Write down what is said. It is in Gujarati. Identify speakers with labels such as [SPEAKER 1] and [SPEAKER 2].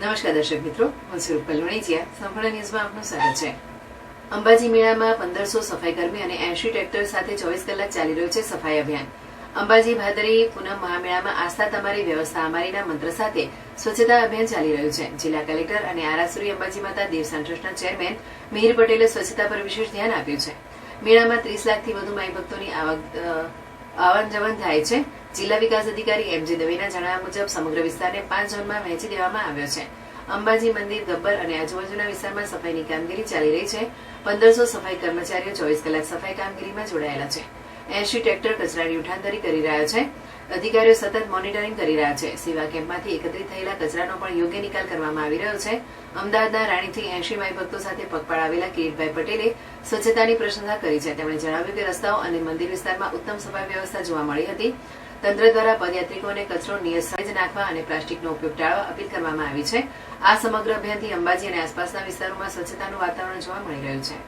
[SPEAKER 1] નમસ્કાર દર્શક મિત્રો, હું સ્વરૂપ પલવણીજીયા સંપૂર્ણ ન્યૂઝમાં આપનું સ્વાગત છે. અંબાજી મેળામાં પંદરસો સફાઈકર્મી અને એંશી ટ્રેક્ટર સાથે ચોવીસ કલાક ચાલી રહ્યું છે સફાઈ અભિયાન. અંબાજી ભાદરી પૂનમ મહામેળામાં આસ્થા તમારી, વ્યવસ્થા અમારીના મંત્ર સાથે સ્વચ્છતા અભિયાન ચાલી રહ્યું છે. જિલ્લા કલેક્ટર અને આરાસુરી અંબાજી માતા દેવસાન ટ્રસ્ટના ચેરમેન મિહિર પટેલે સ્વચ્છતા પર વિશેષ ધ્યાન આપ્યું છે. મેળામાં ત્રીસ લાખથી વધુ માઈ ભક્તોની આવક આવન જવન થાય છે. જિલ્લા વિકાસ અધિકારી એમજી દવીના જણાવ્યા મુજબ સમગ્ર વિસ્તારને પાંચ ઝોનમાં વહેંચી દેવામાં આવ્યો છે. અંબાજી મંદિર, ગબ્બર અને આજુબાજુના વિસ્તારમાં સફાઈની કામગીરી ચાલી રહી છે. પંદરસો સફાઈ કર્મચારીઓ ચોવીસ કલાક સફાઈ કામગીરીમાં જોડાયેલા છે. એસી ટ્રેક્ટર કચરાની ઉઠાંતરી કરી રહ્યા છે. અધિકારીઓ સતત મોનિટરિંગ કરી રહ્યા છે. સેવા કેમ્પમાંથી એકત્રિત થયેલા કચરાનો પણ યોગ્ય નિકાલ કરવામાં આવી રહ્યો છે. અમદાવાદના રાણીથી એંશી માઈ ભક્તો સાથે પગપાળ આવેલા કિરીટભાઈ પટેલે સ્વચ્છતાની પ્રશંસા કરી છે. તેમણે જણાવ્યું કે રસ્તાઓ અને મંદિર વિસ્તારમાં ઉત્તમ સફાઈ વ્યવસ્થા જોવા મળી હતી. તંત્ર દ્વારા પદયાત્રિકોને કચરો નિયંત્રણ નાખવા અને પ્લાસ્ટિકનો ઉપયોગ ટાળવા અપીલ કરવામાં આવી છે. આ સમગ્ર અભિયાનથી અંબાજી અને આસપાસના વિસ્તારોમાં સ્વચ્છતાનું વાતાવરણ જોવા મળી રહ્યું છે.